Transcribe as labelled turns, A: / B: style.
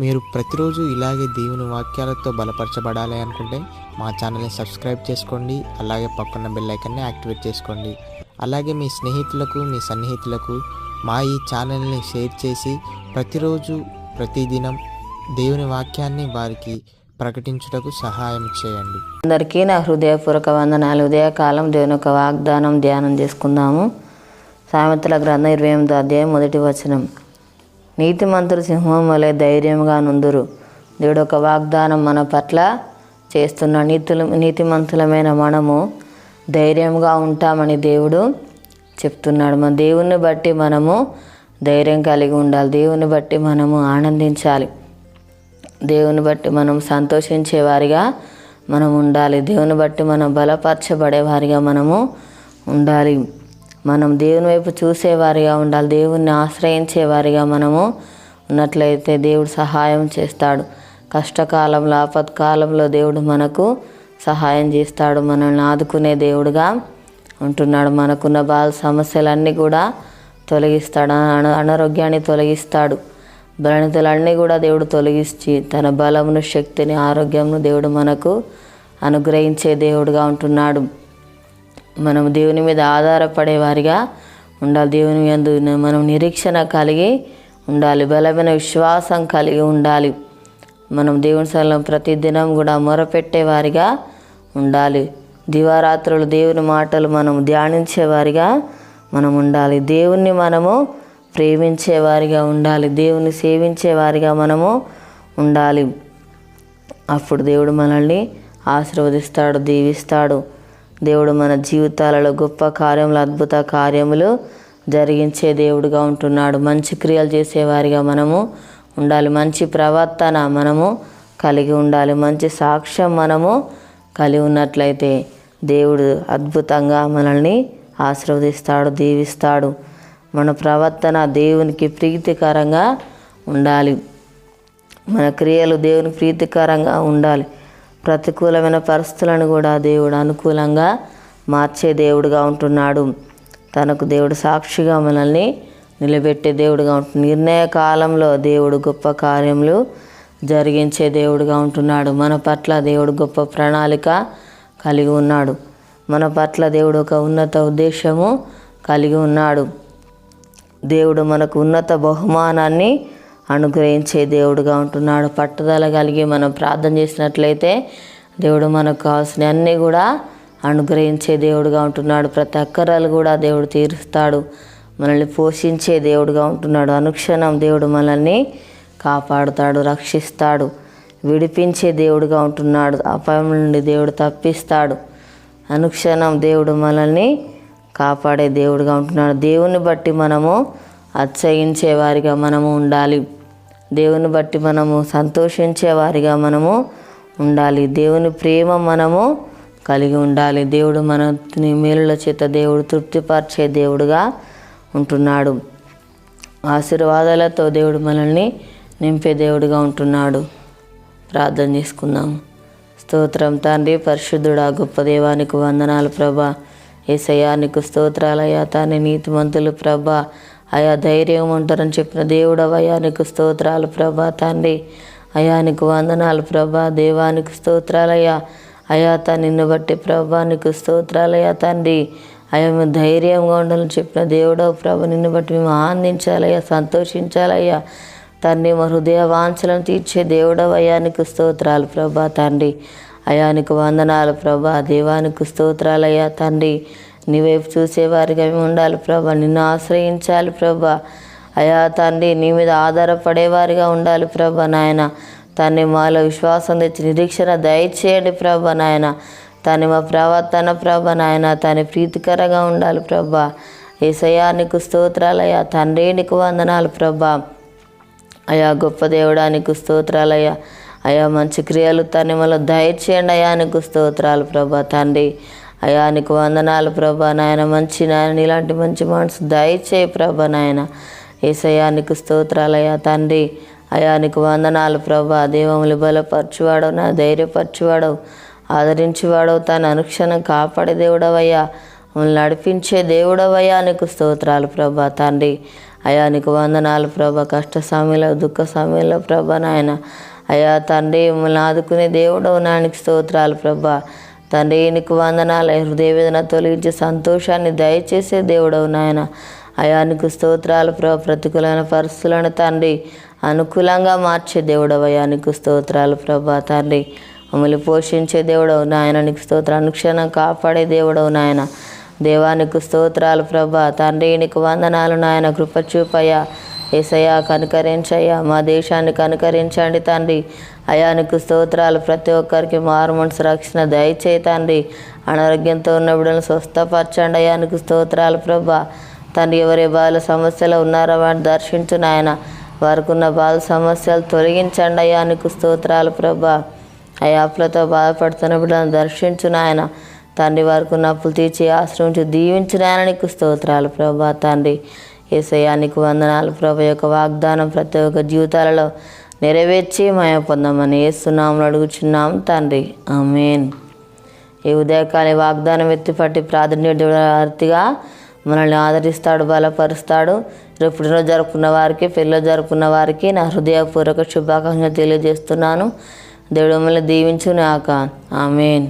A: మీరు ప్రతిరోజు ఇలాగే దేవుని వాక్యాలతో బలపరచబడాలి అనుకుంటే మా ఛానల్ని సబ్స్క్రైబ్ చేసుకోండి అలాగే పక్కన బెల్ ఐకన్ని యాక్టివేట్ చేసుకోండి. అలాగే మీ స్నేహితులకు మీ సన్నిహితులకు మా ఈ ఛానల్ని షేర్ చేసి ప్రతిరోజు ప్రతిదినం దేవుని వాక్యాన్ని వారికి ప్రకటించుటకు సహాయం చేయండి.
B: అందరికీ నా హృదయపూర్వక వందనాలు. ఉదయకాలం దేవుని యొక్క వాగ్దానం ధ్యానం చేసుకుందాము. సామెతల గ్రంథం ఇరవై ఎనిమిది అధ్యాయం మొదటి వచనం. నీతిమంతులు సింహం వలె ధైర్యంగా నుందురు. దేవుడు ఒక వాగ్దానం మన పట్ల చేస్తున్న నీతులు నీతిమంతులమైన మనము ధైర్యంగా ఉంటామని దేవుడు చెప్తున్నాడు. మన దేవుణ్ణి బట్టి మనము ధైర్యం కలిగి ఉండాలి. దేవుని బట్టి మనము ఆనందించాలి. దేవుని బట్టి మనం సంతోషించే వారిగా మనం ఉండాలి. దేవుని బట్టి మనం బలపరచబడే వారిగా మనము ఉండాలి. మనం దేవుని వైపు చూసేవారిగా ఉండాలి దేవుణ్ణి ఆశ్రయించే వారిగా మనము ఉన్నట్లయితే దేవుడు సహాయం చేస్తాడు. కష్టకాలంలో ఆపత్కాలంలో దేవుడు మనకు సహాయం చేస్తాడు మనల్ని ఆదుకునే దేవుడుగా ఉంటున్నాడు. మనకున్న బాధ సమస్యలన్నీ కూడా తొలగిస్తాడు అన అనారోగ్యాన్ని తొలగిస్తాడు. బలనితలన్నీ కూడా దేవుడు తొలగించి తన బలమును శక్తిని ఆరోగ్యమును దేవుడు మనకు అనుగ్రహించే దేవుడుగా ఉంటున్నాడు. మనం దేవుని మీద ఆధారపడే వారిగా ఉండాలి. దేవుని ఎందు మనం నిరీక్షణ కలిగి ఉండాలి. బలమైన విశ్వాసం కలిగి ఉండాలి. మనం దేవుని స్థలం ప్రతిదినం కూడా మొరపెట్టే వారిగా ఉండాలి. దివారాత్రులు దేవుని మాటలు మనం ధ్యానించే వారిగా మనం ఉండాలి. దేవుణ్ణి మనము ప్రేమించే వారిగా ఉండాలి. దేవుని సేవించే వారిగా మనము ఉండాలి. అప్పుడు దేవుడు మనల్ని ఆశీర్వదిస్తాడు దీవిస్తాడు. దేవుడు మన జీవితాలలో గొప్ప కార్యములు అద్భుత కార్యములు జరిగించే దేవుడుగా ఉంటున్నాడు. మంచి క్రియలు చేసేవారిగా మనము ఉండాలి. మంచి ప్రవర్తన మనము కలిగి ఉండాలి. మంచి సాక్ష్యం మనము కలిగి ఉన్నట్లయితే దేవుడు అద్భుతంగా మనల్ని ఆశీర్వదిస్తాడు దీవిస్తాడు. మన ప్రవర్తన దేవునికి ప్రీతికరంగా ఉండాలి. మన క్రియలు దేవునికి ప్రీతికరంగా ఉండాలి. ప్రతికూలమైన పరిస్థితులను కూడా దేవుడు అనుకూలంగా మార్చే దేవుడుగా ఉంటున్నాడు. తనకు దేవుడు సాక్షిగా మనల్ని నిలబెట్టే దేవుడుగా ఉంటుంది నిర్ణయ కాలంలో దేవుడు గొప్ప కార్యములు జరిగించే దేవుడుగా ఉంటున్నాడు. మన పట్ల దేవుడు గొప్ప ప్రణాళిక కలిగి ఉన్నాడు. మన పట్ల దేవుడు ఒక ఉన్నత ఉద్దేశము కలిగి ఉన్నాడు. దేవుడు మనకు ఉన్నత బహుమానాన్ని అనుగ్రహించే దేవుడుగా ఉంటున్నాడు. పట్టుదల కలిగి మనం ప్రార్థన చేసినట్లయితే దేవుడు మనకు కావాల్సిన అన్నీ కూడా అనుగ్రహించే దేవుడుగా ఉంటున్నాడు. ప్రతి ఒక్కరాలు కూడా దేవుడు తీరుస్తాడు. మనల్ని పోషించే దేవుడుగా ఉంటున్నాడు. అనుక్షణం దేవుడు మనల్ని కాపాడుతాడు రక్షిస్తాడు విడిపించే దేవుడుగా ఉంటున్నాడు. అపాయం నుండి దేవుడు తప్పిస్తాడు. అనుక్షణం దేవుడు మనల్ని కాపాడే దేవుడుగా ఉంటున్నాడు. దేవుని బట్టి మనము అత్సహించే వారిగా మనము ఉండాలి. దేవుని బట్టి మనము సంతోషించే వారిగా మనము ఉండాలి. దేవుని ప్రేమ మనము కలిగి ఉండాలి. దేవుడు మనని మేలుల చేత దేవుడు తృప్తిపరిచే దేవుడుగా ఉంటున్నాడు. ఆశీర్వాదాలతో దేవుడు మనల్ని నింపే దేవుడుగా ఉంటున్నాడు. ప్రార్థన చేసుకుందాం. స్తోత్రం తండ్రి పరిశుద్ధుడా గొప్ప దేవానికి వందనాలు ప్రభా. ఏసయ్యా నీకు స్తోత్రాలయ్యా తాని నీతిమంతులు ప్రభా. అయా ధైర్యం ఉంటారని చెప్పిన దేవుడవయ్యా నీకు స్తోత్రాలు ప్రభా తండ్రి. అయా నీకు వందనాలు ప్రభా దేవానికి స్తోత్రాలయ్యా. అయా తా నిన్ను బట్టి ప్రభా నీకు స్తోత్రాలయ్యా తండ్రి. అయా మేము ధైర్యంగా ఉండాలని చెప్పిన దేవుడవు ప్రభ నిన్ను బట్టి మేము ఆనందించాలయ్యా సంతోషించాలయ్యా. తండ్రి మా హృదయ వాంఛలను తీర్చే దేవుడవు అయానికి స్తోత్రాలు ప్రభా తండ్రి. అయానికి వందనాలు ప్రభా దేవానికి స్తోత్రాలయ్యా తండ్రి. నీ వైపు చూసేవారిగా ఉండాలి ప్రభా. నిన్ను ఆశ్రయించాలి ప్రభా. అయా తండ్రి నీ మీద ఆధారపడేవారిగా ఉండాలి ప్రభా నాయన. తండ్రి మాలో విశ్వాసం తెచ్చి నిరీక్షణ దయచేయండి ప్రభా నాయన. తను మా ప్రవర్తన ప్రభ నాయన. తను ప్రీతికరంగా ఉండాలి ప్రభా. ఏసయ్యా నీకు స్తోత్రాలయ్యా తండ్రి నీకు వందనాలు ప్రభా. అయా గొప్ప దేవుడానికి స్తోత్రాలయ్యా అయా మంచి క్రియలు తన్ని మళ్ళీ దయచేయండి అయా నీకు స్తోత్రాలు ప్రభా తండ్రి. అయ్యా నీకు వందనాలు ప్రభా నాయన. మంచి నాయన ఇలాంటి మంచి మనసు దయచేయి ప్రభా నాయన. ఏసయ్యా నీకు స్తోత్రాలయ్యా తండ్రి. అయ్యా నీకు వందనాలు ప్రభా. దేవములు బలపరచువాడవు నా ధైర్యపరచువాడవు. ఆదరించేవాడవు తన అనుక్షణం కాపాడే దేవుడవయ్యా. మమ్మల్ని నడిపించే దేవుడవయ్యా నీకు స్తోత్రాలు ప్రభా తండ్రి. అయ్యా నీకు వందనాలు ప్రభ. కష్ట సమయంలో దుఃఖ సమయంలో ప్రభ నాయన. అయ్యా తండ్రి మమ్మల్ని ఆదుకునే దేవుడవు నానికి స్తోత్రాలు ప్రభా. తండ్రి నీకు వందనాలు. హృదయవేదన తొలగించి సంతోషాన్ని దయచేసే దేవుడవు నాయన. అయానికి స్తోత్రాలు ప్ర ప్రతికూలమైన పరిస్థితులను తండ్రి అనుకూలంగా మార్చే దేవుడవు అయానికి స్తోత్రాలు ప్రభా తండ్రి. మమ్మల్ని పోషించే దేవుడవు నాయన. నీకు స్తోత్ర అనుక్షణం కాపాడే దేవుడవు నాయన. దేవానికి స్తోత్రాలు ప్రభా తండ్రి. నీకు వందనాలు నాయన. కృప చూపయ్యా. ఏసయ్యా కనుకరించయ్యా మా దేశాన్ని కనుకరించండి తండ్రి. అయానికి స్తోత్రాలు ప్రతి ఒక్కరికి మారు మనసు రక్షణ దయచేయి తండ్రి. అనారోగ్యంతో ఉన్న బిడ్డలను స్వస్థపరచండి అయానికి స్తోత్రాలు ప్రభా. తండ్రి ఎవరి బాధల సమస్యలు ఉన్నారో వాటిని దర్శించు నాయన. వారికి ఉన్న బాధ సమస్యలు తొలగించండి అయానికి స్తోత్రాలు ప్రభా. అయాప్లతో బాధపడుతున్న బిడ్డలను దర్శించు నాయన. తండ్రి వారికి ఉన్న అప్పులు తీర్చి ఆశ్రమించి దీవించిన ఆయన నీకు స్తోత్రాలు ప్రభా తండ్రి. ఏసయానికి వందనాలు ప్రభు. యొక్క వాగ్దానం ప్రతి ఒక్క జీవితాలలో నెరవేర్చి మాయ పొందమని ఏస్తున్నాము అడుగుచున్నాం తండ్రి. ఆమెన్. ఈ ఉదయకాల వాగ్దానం ఎత్తిపట్టి ప్రాధాన్యతగా మనల్ని ఆదరిస్తాడు బలపరుస్తాడు. రేపు పుట్టినరోజు జరుపుకున్న వారికి పెళ్ళిలో జరుపుకున్న వారికి నా హృదయపూర్వక శుభాకాంక్షలు తెలియజేస్తున్నాను. దేవుడు మిమ్మల్ని దీవించునాక ఆమెన్.